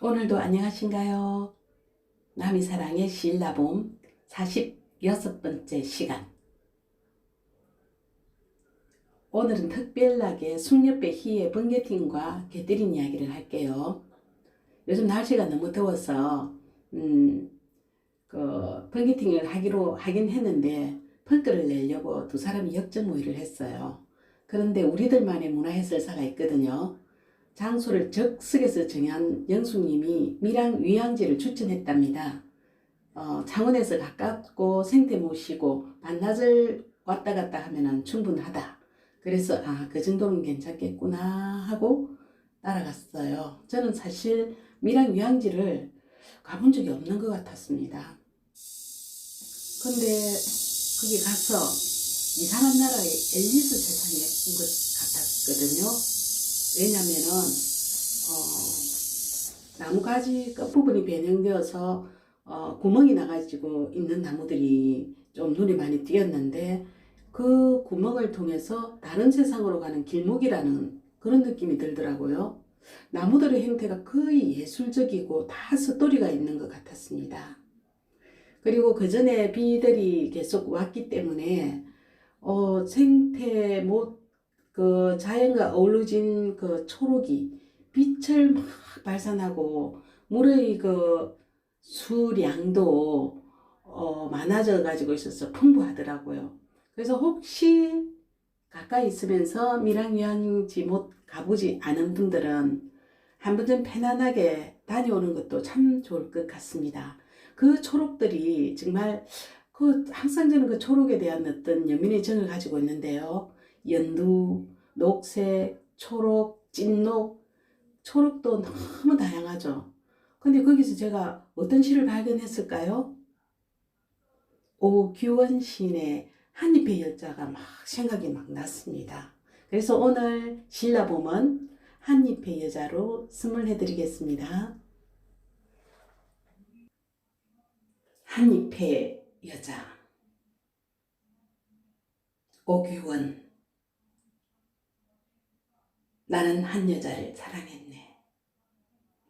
오늘도 안녕하신가요? 남이 사랑의 신라봄 46번째 시간. 오늘은 특별하게 숙녀배 희의 번개팀과 개들인 이야기를 할게요. 요즘 날씨가 너무 더워서 음, 그 번개팅을 하기로 하긴 했는데 펑크를 내려고 두 사람이 역전 모의를 했어요. 그런데 우리들만의 문화해설사가 있거든요. 장소를 적석에서 정한 영숙님이 밀양 위양지를 추천했답니다. 어, 창원에서 가깝고 생태 모시고 반나절 왔다 갔다 하면 충분하다. 그래서 아, 그 정도는 괜찮겠구나 하고 따라갔어요. 저는 사실 밀양 위양지를 가본 적이 없는 것 같았습니다. 근데 거기 가서 이상한 나라의 앨리스 세상에 온 것 같았거든요. 왜냐면은 어, 나무가지 끝부분이 변형되어서 어, 구멍이 나가지고 있는 나무들이 좀 눈에 많이 띄었는데 그 구멍을 통해서 다른 세상으로 가는 길목이라는 그런 느낌이 들더라고요. 나무들의 형태가 거의 예술적이고 다 스토리가 있는 것 같았습니다. 그리고 그 전에 비들이 계속 왔기 때문에 어, 생태 못 그 자연과 어우러진 그 초록이 빛을 막 발산하고 물의 그 수량도 어, 많아져 가지고 있어서 풍부하더라고요. 그래서 혹시 가까이 있으면서 밀양유황지 못 가보지 않은 분들은 한 번쯤 편안하게 다녀오는 것도 참 좋을 것 같습니다. 그 초록들이 정말 그 항상 저는 그 초록에 대한 어떤 연민의 정을 가지고 있는데요. 연두, 녹색, 초록, 찐녹, 초록도 너무 다양하죠. 근데 거기서 제가 어떤 시를 발견했을까요? 오규원 시인의 한입의 여자가 막 생각이 막 났습니다. 그래서 오늘 신라봄은 한입의 여자로 스물 해드리겠습니다. 한입의 여자 오규원 나는 한 여자를 사랑했네.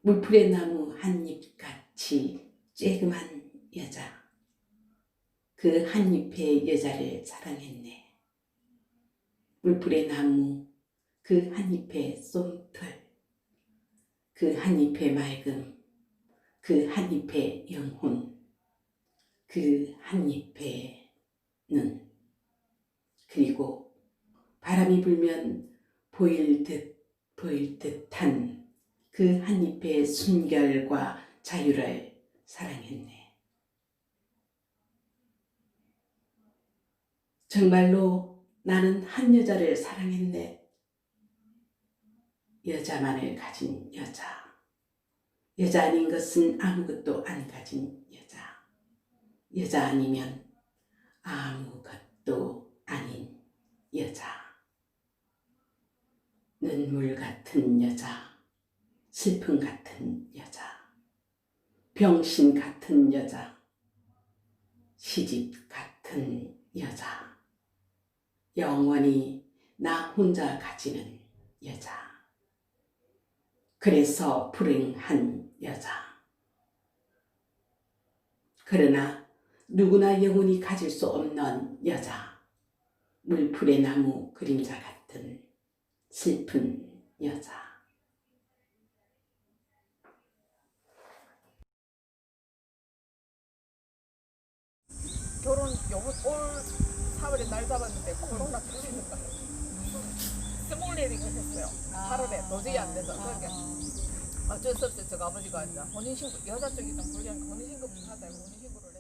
물풀의 나무 한 잎같이 쬐금한 여자. 그 한 잎의 여자를 사랑했네. 물풀의 나무 그 한 잎의 솜털. 그 한 잎의 맑음. 그 한 잎의 영혼. 그 한 잎의 눈. 그리고 바람이 불면 보일 듯 보일 듯한 그한 잎의 순결과 자유를 사랑했네. 정말로 나는 한 여자를 사랑했네. 여자만을 가진 여자. 여자 아닌 것은 아무것도 안 가진 여자. 여자 아니면 아무것도 아닌 여자. 눈물 같은 여자, 슬픔 같은 여자, 병신 같은 여자, 시집 같은 여자, 영원히 나 혼자 가지는 여자. 그래서 불행한 여자. 그러나 누구나 영원히 가질 수 없는 여자. 물풀의 나무 그림자 같은 슬픈 여자. 결혼 요번 올 4월에 날 잡았는데 코로나 터지는 거예요. 스몰 웨딩을 했어요. 8월에 도저히 안 돼서 그러니까 어쩔 수 없이 저 아버지가 이제 혼인신고 여자 쪽이 좀 불리하니까 혼인신고부터 하자 혼인신고를